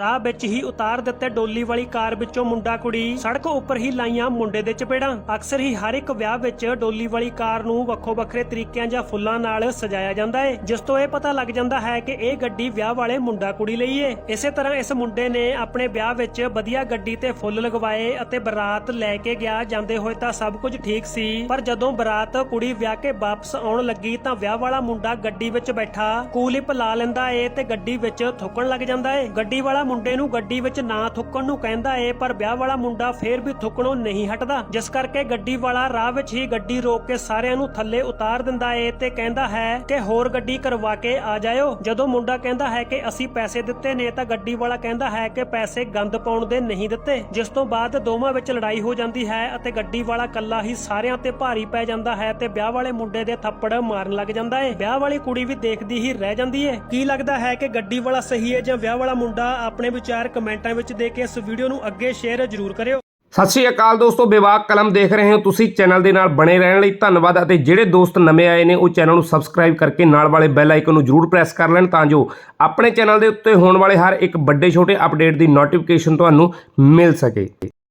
ਰਾਹ ਵਿੱਚ ਹੀ ਉਤਾਰ ਦਿੱਤੇ ਡੋਲੀ ਵਾਲੀ ਕਾਰ ਵਿੱਚੋਂ ਮੁੰਡਾ ਕੁੜੀ ਸੜਕ ਉੱਪਰ ਹੀ ਲਾਈਆਂ ਮੁੰਡੇ ਦੇ ਚਪੇੜਾਂ। ਅਕਸਰ ਹੀ ਹਰ ਇੱਕ ਵਿਆਹ ਵਿੱਚ ਡੋਲੀ ਵਾਲੀ ਕਾਰ ਨੂੰ ਵੱਖੋ ਵੱਖਰੇ ਤਰੀਕਿਆਂ ਜਾਂ ਫੁੱਲਾਂ ਨਾਲ ਸਜਾਇਆ ਜਾਂਦਾ ਹੈ ਜਿਸ ਤੋਂ ਇਹ ਪਤਾ ਲੱਗ ਜਾਂਦਾ ਹੈ ਕਿ ਇਹ ਗੱਡੀ ਵਿਆਹ ਵਾਲੇ ਮੁੰਡਾ ਕੁੜੀ ਲਈ ਏ। ਇਸੇ ਤਰ੍ਹਾਂ ਇਸ ਮੁੰਡੇ ਨੇ ਆਪਣੇ ਵਿਆਹ ਵਿੱਚ ਵਧੀਆ ਗੱਡੀ ਤੇ ਫੁੱਲ ਲਗਵਾਏ ਅਤੇ ਬਰਾਤ ਲੈ ਕੇ ਗਿਆ। ਜਾਂਦੇ ਹੋਏ ਤਾਂ ਸਭ ਕੁਝ ਠੀਕ ਸੀ, ਪਰ ਜਦੋਂ ਬਰਾਤ ਕੁੜੀ ਵਿਆਹ ਕੇ ਵਾਪਸ ਆਉਣ ਲੱਗੀ ਤਾਂ ਵਿਆਹ ਵਾਲਾ ਮੁੰਡਾ ਗੱਡੀ ਵਿੱਚ ਬੈਠਾ, ਕੂਲਿਪ ਲਾ ਲੈਂਦਾ ਏ ਤੇ ਗੱਡੀ ਵਿੱਚ ਥੁੱਕਣ ਲੱਗ ਜਾਂਦਾ ਏ। ਗੱਡੀ ਵਾਲਾ ਮੁੰਡੇ ਨੂੰ ਗੱਡੀ ਵਿੱਚ ਨਾ ਥੁੱਕਣ ਨੂੰ ਕਹਿੰਦਾ ਏ, ਪਰ ਵਿਆਹ ਵਾਲਾ ਮੁੰਡਾ ਫੇਰ ਵੀ ਥੁੱਕਣੋਂ ਨਹੀਂ ਹਟਦਾ। ਜਿਸ ਕਰਕੇ ਗੱਡੀ ਵਾਲਾ ਰਾਹ ਵਿੱਚ ਹੀ ਗੱਡੀ ਰੋਕ ਕੇ ਸਾਰਿਆਂ ਨੂੰ ਥੱਲੇ ਉਤਾਰ ਦਿੰਦਾ ਏ ਤੇ ਕਹਿੰਦਾ ਹੈ ਕਿ ਹੋਰ ਗੱਡੀ ਕਰਵਾ ਕੇ ਆ ਜਾਇਓ। ਜਦੋਂ ਮੁੰਡਾ ਕਹਿੰਦਾ ਹੈ ਕਿ ਅਸੀਂ ਪੈਸੇ ਦਿੱਤੇ ਨੇ, ਤਾਂ ਗੱਡੀ ਵਾਲਾ ਕਹਿੰਦਾ ਹੈ ਕਿ ਪੈਸੇ ਗੰਦ ਪਾਉਣ ਦੇ ਨਹੀਂ ਦਿੱਤੇ। ਜਿਸ ਤੋਂ ਬਾਅਦ ਦੋਵਾਂ ਵਿੱਚ ਲੜਾਈ ਹੋ ਜਾਂਦੀ ਹੈ ਅਤੇ ਗੱਡੀ ਵਾਲਾ ਕੱਲਾ ਹੀ ਸਾਰਿਆਂ ਤੇ ਭਾਰੀ ਪੈ ਜਾਂਦਾ ਹੈ ਤੇ ਵਿਆਹ ਵਾਲੇ ਮੁੰਡੇ ਦੇ ਥੱਪੜ ਮਾਰਨ ਲੱਗ ਜਾਂਦਾ ਏ। ਵਿਆਹ ਵਾਲੀ ਕੁੜੀ ਵੀ ਦੇਖਦੀ ਹੀ ਰਹਿ ਜਾਂਦੀ ਏ। ਕੀ ਲੱਗਦਾ ਹੈ ਕਿ ਗੱਡੀ ਵਾਲਾ ਸਹੀ ਹੈ ਜਾਂ ਵਿਆਹ ਵਾਲਾ ਮੁੰਡਾ ਆਪਣੇ ਵਿਚਾਰ ਕਮੈਂਟਾਂ ਵਿੱਚ ਦੇ ਕੇ ਇਸ ਵੀਡੀਓ ਨੂੰ ਅੱਗੇ ਸ਼ੇਅਰ ਜ਼ਰੂਰ ਕਰਿਓ। ਸਤਿ ਸ਼੍ਰੀ ਅਕਾਲ ਦੋਸਤੋ ਵਿਵਾਕ ਕਲਮ ਦੇਖ ਰਹੇ ਹੋ ਤੁਸੀਂ ਚੈਨਲ ਦੇ ਨਾਲ ਬਣੇ ਰਹਿਣ ਲਈ ਧੰਨਵਾਦ ਅਤੇ ਜਿਹੜੇ ਦੋਸਤ ਨਵੇਂ ਆਏ ਨੇ, ਉਹ ਚੈਨਲ ਨੂੰ ਸਬਸਕ੍ਰਾਈਬ ਕਰਕੇ ਨਾਲ ਵਾਲੇ ਬੈਲ ਆਈਕਨ ਨੂੰ ਜਰੂਰ ਪ੍ਰੈਸ ਕਰ ਲੈਣ ਤਾਂ ਜੋ ਆਪਣੇ ਚੈਨਲ ਦੇ ਉੱਤੇ ਹੋਣ ਵਾਲੇ ਹਰ ਇੱਕ ਵੱਡੇ ਛੋਟੇ ਅਪਡੇਟ ਦੀ ਨੋਟੀਫਿਕੇਸ਼ਨ ਤੁਹਾਨੂੰ ਮਿਲ ਸਕੇ।